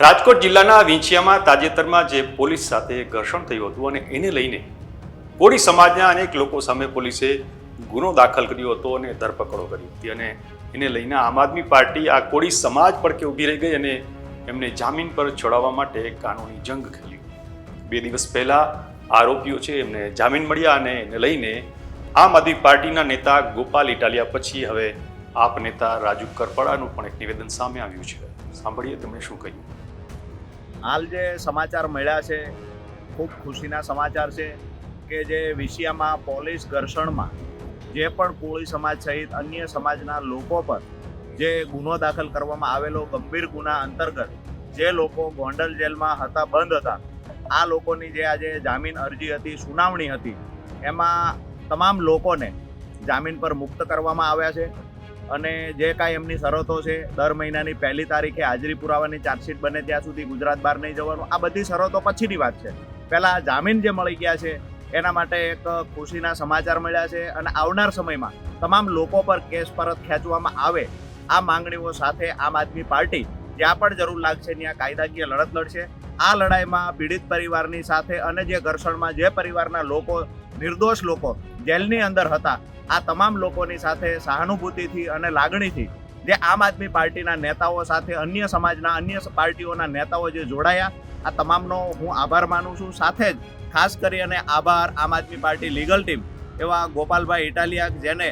રાજકોટ જિલ્લાના વિંછિયામાં તાજેતરમાં જે પોલીસ સાથે ઘર્ષણ થયું હતું અને એને લઈને કોળી સમાજના અનેક લોકો સામે પોલીસે ગુનો દાખલ કર્યો હતો અને ધરપકડો કરી હતી અને એને લઈને આમ આદમી પાર્ટી આ કોળી સમાજ પર કે ઊભી રહી ગઈ અને એમને જામીન પર છોડાવવા માટે કાનૂની જંગ ખેલી. બે દિવસ પહેલાં આરોપીઓ છે, એમને જામીન મળ્યા અને એને લઈને આમ આદમી પાર્ટીના નેતા ગોપાલ ઇટાલિયા પછી હવે આપ નેતા રાજુ કરપડાનું પણ એક નિવેદન સામે આવ્યું છે. સાંભળીએ તેમણે શું કહ્યું. હાલ જે સમાચાર મળ્યા છે, ખૂબ ખુશીના સમાચાર છે કે જે વિષયામાં પોલીસ ઘર્ષણમાં જે પણ કોળી સમાજ સહિત અન્ય સમાજના લોકો પર જે ગુનો દાખલ કરવામાં આવેલો ગંભીર ગુના અંતર્ગત જે લોકો ગોંડલ જેલમાં હતા, બંધ હતા, આ લોકોની જે આજે જામીન અરજી હતી, સુનાવણી હતી, એમાં તમામ લોકોને જામીન પર મુક્ત કરવામાં આવ્યા છે. અને જે કાંઈ એમની શરતો છે, દર મહિનાની પહેલી તારીખે હાજરી પુરાવાની ચાર્જશીટ બને ત્યાં સુધી ગુજરાત બહાર નહીં જવાનું. આ બધી શરતો પછીની વાત છે. પહેલાં જામીન જે મળી ગયા છે, એના માટે એક ખુશીના સમાચાર મળ્યા છે અને આવનાર સમયમાં તમામ લોકો પર કેસ પરત ખેંચવામાં આવે આ માંગણીઓ સાથે આમ આદમી પાર્ટી જ્યાં પણ જરૂર લાગશે ત્યાં કાયદાકીય લડત લડશે. આ લડાઈમાં પીડિત પરિવારની સાથે અને જે ઘર્ષણમાં જે પરિવારના લોકો નિર્દોષ લોકો જેલની અંદર હતા. આ તમામ લોકોની સાથે સહાનુભૂતિથી અને લાગણીથી જે આમ આદમી પાર્ટીના નેતાઓ સાથે, અન્ય સમાજના અન્ય પાર્ટીઓના નેતાઓ જે જોડાયા, આ તમામનો હું આભાર માનું છું. સાથે જ ખાસ કરી અને આભાર આમ આદમી પાર્ટી લીગલ ટીમ એવા ગોપાલભાઈ ઇટાલિયા જેને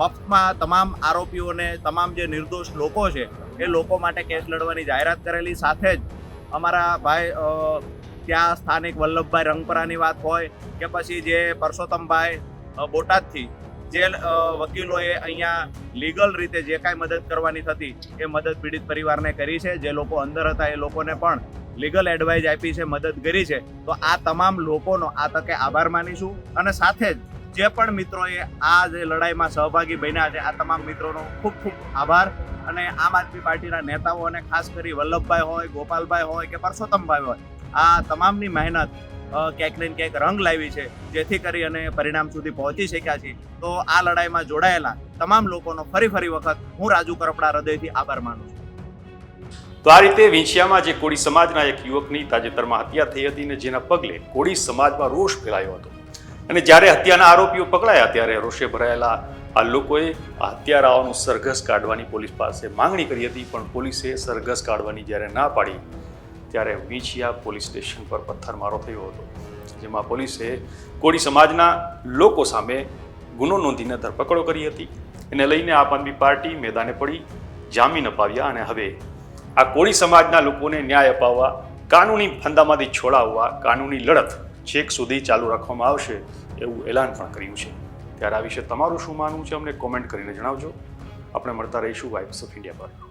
મફતમાં તમામ આરોપીઓને, તમામ જે નિર્દોષ લોકો છે એ લોકો માટે કેસ લડવાની જાહેરાત કરેલી. સાથે જ અમારા ભાઈ ત્યાં સ્થાનિક વલ્લભભાઈ રંગપરાની વાત હોય કે પછી જે પરસોત્તમભાઈ બોટાદથી, જે વકીલોએ અહીંયા લીગલ રીતે જે કાંઈ મદદ કરવાની થતી એ મદદ પીડિત પરિવારને કરી છે. જે લોકો અંદર હતા એ લોકોને પણ લીગલ એડવાઇસ આપી છે, મદદ કરી છે. તો આ તમામ લોકોનો આ તકે આભાર માનીશું અને સાથે જ જે પણ મિત્રોએ આ જે લડાઈમાં સહભાગી બન્યા છે, આ તમામ મિત્રોનો ખૂબ ખૂબ આભાર. અને આમ આદમી પાર્ટીના નેતાઓ અને ખાસ કરી વલ્લભભાઈ હોય, ગોપાલભાઈ હોય કે પરસોત્તમભાઈ હોય આ તમામની મહેનત ક્યાંક ને ક્યાંક રંગ લાવી છે, જેથી કરી અને પરિણામ સુધી પહોંચી શક્યા છીએ. તો આ લડાઈમાં જોડાયેલા તમામ લોકોનો ફરી ફરી વખત હું રાજુ કરપડા હૃદયથી આભાર માનું છું. તો આ રીતે વિંછિયામાં જે કોળી સમાજના એક યુવકની તાજેતરમાં હત્યા થઈ હતી અને જેના પગલે કોળી સમાજમાં રોષ ફેલાયો હતો. અને જ્યારે હત્યાના આરોપીઓ પકડાયા ત્યારે રોષે ભરાયેલા આ લોકોએ આ હત્યારાઓનું સરઘસ કાઢવાની પોલીસ પાસે માંગણી કરી હતી, પણ પોલીસે સરઘસ કાઢવાની જ્યારે ના પાડી ત્યારે વીંછિયા પોલીસ સ્ટેશન પર પથ્થરમારો થયો હતો, જેમાં પોલીસે કોળી સમાજના લોકો સામે ગુનો નોંધીને ધરપકડો કરી હતી. એને લઈને આમ આદમી પાર્ટી મેદાને પડી, જામીન અપાવ્યા અને હવે આ કોળી સમાજના લોકોને ન્યાય અપાવવા, કાનૂની ફંદામાંથી છોડાવવા, કાનૂની લડત છેક સુધી ચાલુ રાખવામાં આવશે એવું એલાન પણ કર્યું છે. ત્યારે આ વિશે તમારું શું માનવું છે, અમને કોમેન્ટ કરીને જણાવજો. આપણે મળતા રહીશું વાઇબ્સ ઓફ ઇન્ડિયા પર.